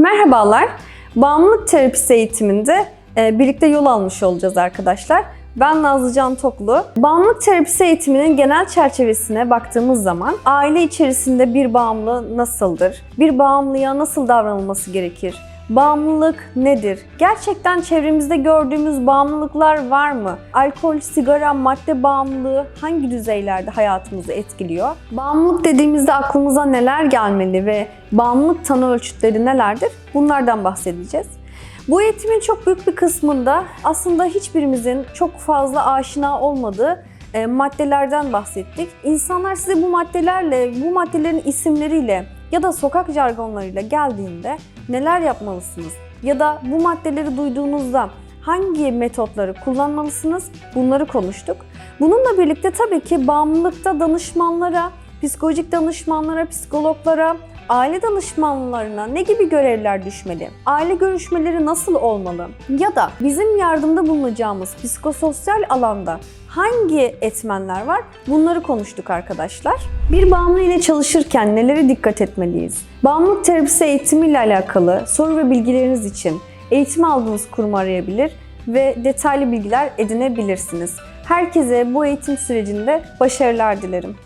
Merhabalar. Bağımlılık terapisi eğitiminde e, birlikte yol almış olacağız arkadaşlar. Ben Nazlı Can Toklu. Bağımlılık terapisi eğitiminin genel çerçevesine baktığımız zaman aile içerisinde bir bağımlı nasıldır? Bir bağımlıya nasıl davranılması gerekir? Bağımlılık nedir? Gerçekten çevremizde gördüğümüz bağımlılıklar var mı? Alkol, sigara, madde bağımlılığı hangi düzeylerde hayatımızı etkiliyor? Bağımlılık dediğimizde aklımıza neler gelmeli ve bağımlılık tanı ölçütleri nelerdir? Bunlardan bahsedeceğiz. Bu eğitimin çok büyük bir kısmında aslında hiçbirimizin çok fazla aşina olmadığı e, maddelerden bahsettik. İnsanlar size bu maddelerle, bu maddelerin isimleriyle ya da sokak jargonlarıyla geldiğinde neler yapmalısınız? Ya da bu maddeleri duyduğunuzda hangi metotları kullanmalısınız? Bunları konuştuk. Bununla birlikte tabii ki bağımlılıkta danışmanlara, psikolojik danışmanlara, psikologlara, aile danışmanlarına ne gibi görevler düşmeli? Aile görüşmeleri nasıl olmalı? Ya da bizim yardımda bulunacağımız psikososyal alanda hangi etmenler var? Bunları konuştuk arkadaşlar. Bir bağımlı ile çalışırken nelere dikkat etmeliyiz? Bağımlılık terapisi eğitimi ile alakalı soru ve bilgileriniz için eğitim aldığınız kurumu arayabilir ve detaylı bilgiler edinebilirsiniz. Herkese bu eğitim sürecinde başarılar dilerim.